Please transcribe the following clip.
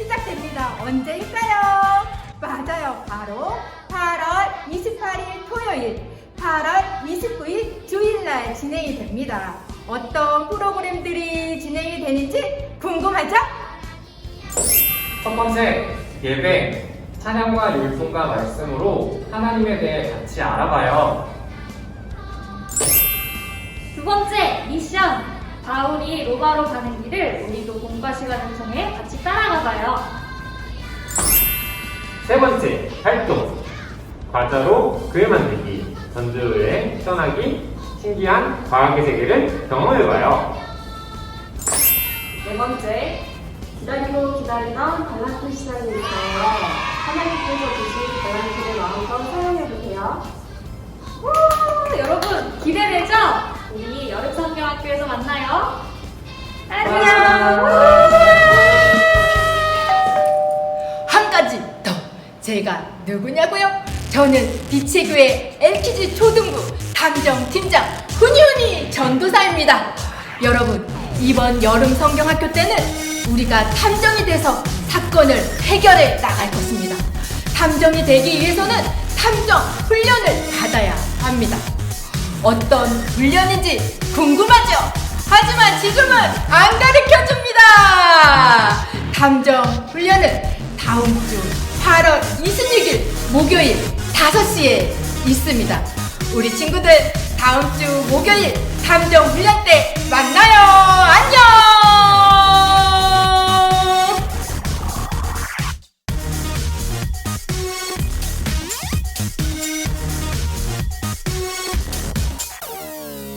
시작됩니다. 언제일까요? 맞아요. 바로 8월 28일 토요일, 8월 29일 주일날 진행이 됩니다. 어떤 프로그램들이 진행이 되는지 궁금하죠? 첫 번째, 예배. 찬양과 율품과 말씀으로 하나님에 대해 같이 알아봐요. 바울이 로마로 가는 길을 우리도 공과 시간을 통해 같이 따라가봐요. 세 번째, 활동. 과자로 글 만들기, 전주여행 떠나기, 신기한 과학의 세계를 경험해봐요. 네 번째, 기다리고 기다리던 발란트 시간이 있어요. 하나님께서 주신 발란트를 마음껏 사용해보세요. 우, 여러분 기대되죠? 성경학교에서 만나요. 안녕. 한 가지 더 제가 누구냐고요? 저는 빛의 교회 LKG 초등부 탐정팀장 훈이훈이 전도사입니다. 여러분 이번 여름 성경학교 때는 우리가 탐정이 돼서 사건을 해결해 나갈 것입니다. 탐정이 되기 위해서는 탐정 훈련을 받아야 합니다. 어떤 훈련인지 궁금하죠? 하지만 지금은 안 가르쳐 줍니다. 탐정 훈련은 다음 주 8월 26일 목요일 5시에 있습니다. 우리 친구들 다음 주 목요일 탐정 훈련 때 만나요.